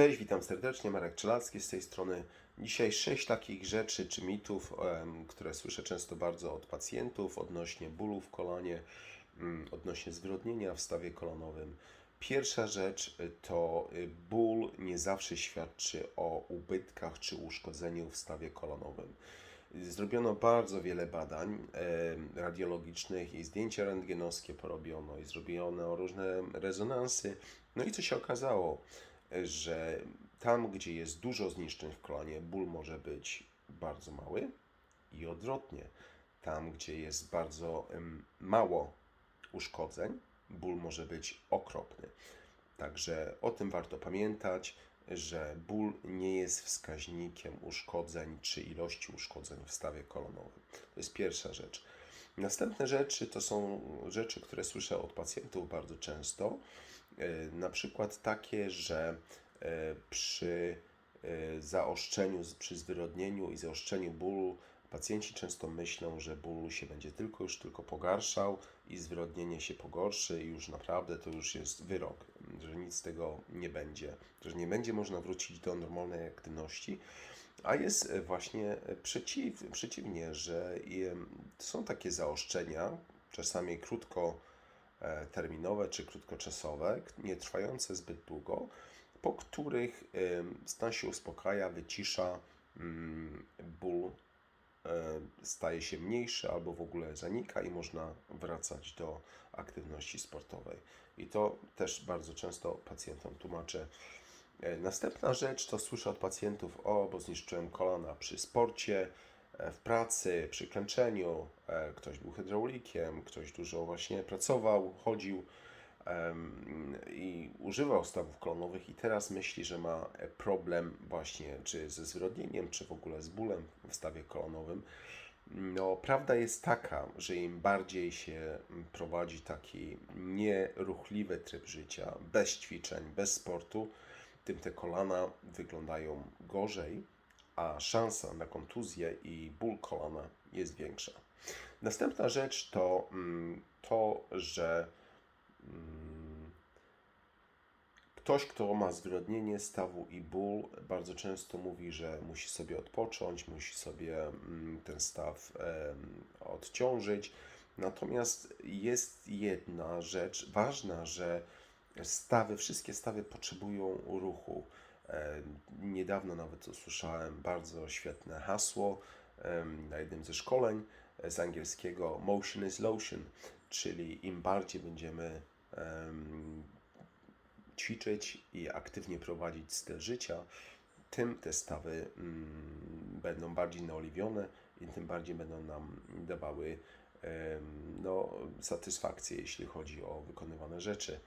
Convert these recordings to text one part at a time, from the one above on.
Cześć, witam serdecznie, Marek Czelacki z tej strony. Dzisiaj sześć takich rzeczy czy mitów, które słyszę często bardzo od pacjentów odnośnie bólu w kolanie, mm, odnośnie zwyrodnienia w stawie kolanowym. Pierwsza rzecz y, to y, ból nie zawsze świadczy o ubytkach czy uszkodzeniu w stawie kolanowym. Zrobiono bardzo wiele badań radiologicznych i zdjęcia rentgenowskie porobiono i zrobiono różne rezonansy. No i co się okazało? Że tam, gdzie jest dużo zniszczeń w kolanie, ból może być bardzo mały i odwrotnie. Tam, gdzie jest bardzo mało uszkodzeń, ból może być okropny. Także o tym warto pamiętać, że ból nie jest wskaźnikiem uszkodzeń czy ilości uszkodzeń w stawie kolanowym. To jest pierwsza rzecz. Następne rzeczy to są rzeczy, które słyszę od pacjentów bardzo często. E, Na przykład takie, że e, przy e, zaostrzeniu, przy zwyrodnieniu i zaostrzeniu bólu pacjenci często myślą, że ból się będzie tylko już tylko pogarszał i zwyrodnienie się pogorszy i już naprawdę to już jest wyrok, że nic z tego nie będzie, że nie będzie można wrócić do normalnej aktywności. A jest właśnie przeciw, przeciwnie, że są takie zaostrzenia, czasami krótkoterminowe czy krótkoczasowe, nie trwające zbyt długo, po których stan się uspokaja, wycisza, mm, ból e, staje się mniejszy albo w ogóle zanika i można wracać do aktywności sportowej. I to też bardzo często pacjentom tłumaczę. E, Następna rzecz to słyszę od pacjentów, o, bo zniszczyłem kolana przy sporcie, e, w pracy, przy klęczeniu, e, ktoś był hydraulikiem, ktoś dużo właśnie pracował, chodził i używał stawów kolonowych i teraz myśli, że ma e, problem właśnie czy ze zwyrodnieniem, czy w ogóle z bólem w stawie kolonowym. No, prawda jest taka, że im bardziej się prowadzi taki nieruchliwy tryb życia, bez ćwiczeń, bez sportu, tym te kolana wyglądają gorzej, a szansa na kontuzję i ból kolana jest większa. Następna rzecz to mm, to, że mm, ktoś, kto ma zwyrodnienie stawu i ból, bardzo często mówi, że musi sobie odpocząć, musi sobie mm, ten staw odciążyć. Natomiast jest jedna rzecz ważna, że stawy, wszystkie stawy potrzebują ruchu. Niedawno nawet usłyszałem bardzo świetne hasło na jednym ze szkoleń e, z angielskiego Motion is lotion, czyli im bardziej będziemy em, ćwiczyć i aktywnie prowadzić styl życia, tym te stawy mm, będą bardziej naoliwione i tym bardziej będą nam dawały no, satysfakcję, jeśli chodzi o wykonywane rzeczy.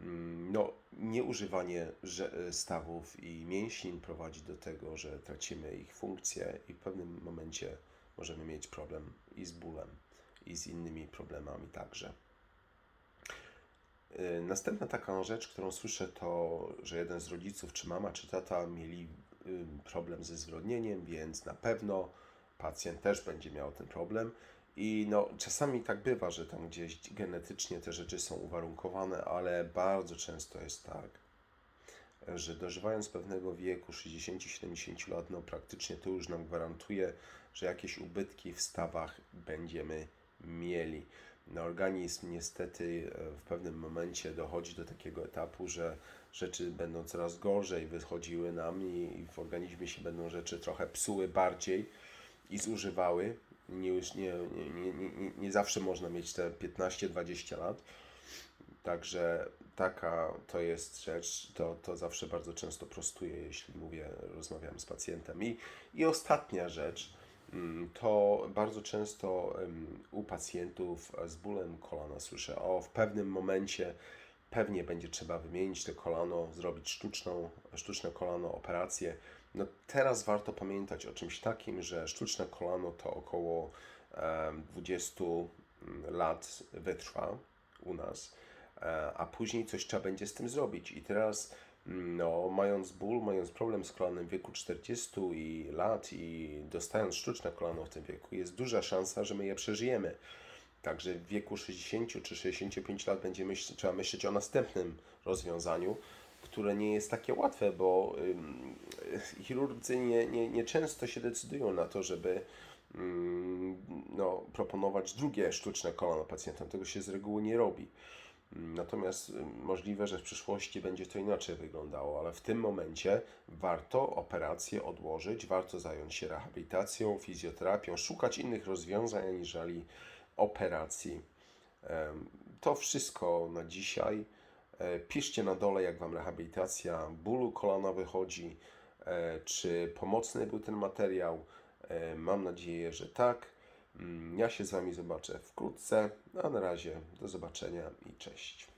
Mm, No, nieużywanie stawów i mięśni prowadzi do tego, że tracimy ich funkcję i w pewnym momencie możemy mieć problem i z bólem, i z innymi problemami także. Y, Następna taka rzecz, którą słyszę, to, że jeden z rodziców, czy mama, czy tata mieli y, problem ze zwyrodnieniem, więc na pewno pacjent też będzie miał ten problem. I no, czasami tak bywa, że tam gdzieś genetycznie te rzeczy są uwarunkowane, ale bardzo często jest tak, że dożywając pewnego wieku, 60-70 lat, no praktycznie to już nam gwarantuje, że jakieś ubytki w stawach będziemy mieli. No, organizm niestety e, w pewnym momencie dochodzi do takiego etapu, że rzeczy będą coraz gorzej wychodziły nam i, i w organizmie się będą rzeczy trochę psuły bardziej i zużywały. Nie, już nie, nie, nie, nie, zawsze można mieć te 15-20 lat. Także taka to jest rzecz, to, to zawsze bardzo często prostuję, jeśli mówię, rozmawiam z pacjentem. I, i ostatnia rzecz, mm, to bardzo często u pacjentów z bólem kolana słyszę, o w pewnym momencie pewnie będzie trzeba wymienić to kolano, zrobić sztuczną, sztuczne kolano, operację. No teraz warto pamiętać o czymś takim, że sztuczne kolano to około em, 20 lat wytrwa u nas, e, a później coś trzeba będzie z tym zrobić. I teraz, mm, no, mając ból, mając problem z kolanem w wieku 40 i lat i dostając sztuczne kolano w tym wieku, jest duża szansa, że my je przeżyjemy. Także w wieku 60 czy 65 lat będzie myśl, trzeba myśleć o następnym rozwiązaniu, które nie jest takie łatwe, bo ym, chirurdzy nie, nie, nie często się decydują na to, żeby no, proponować drugie sztuczne kolano pacjentom. Tego się z reguły nie robi. Natomiast możliwe, że w przyszłości będzie to inaczej wyglądało, ale w tym momencie warto operację odłożyć, warto zająć się rehabilitacją, fizjoterapią, szukać innych rozwiązań aniżeli operacji. To wszystko na dzisiaj. E, Piszcie na dole, jak Wam rehabilitacja bólu kolana wychodzi, e, czy pomocny był ten materiał. E, Mam nadzieję, że tak. Mm, Ja się z Wami zobaczę wkrótce, a na razie do zobaczenia i cześć.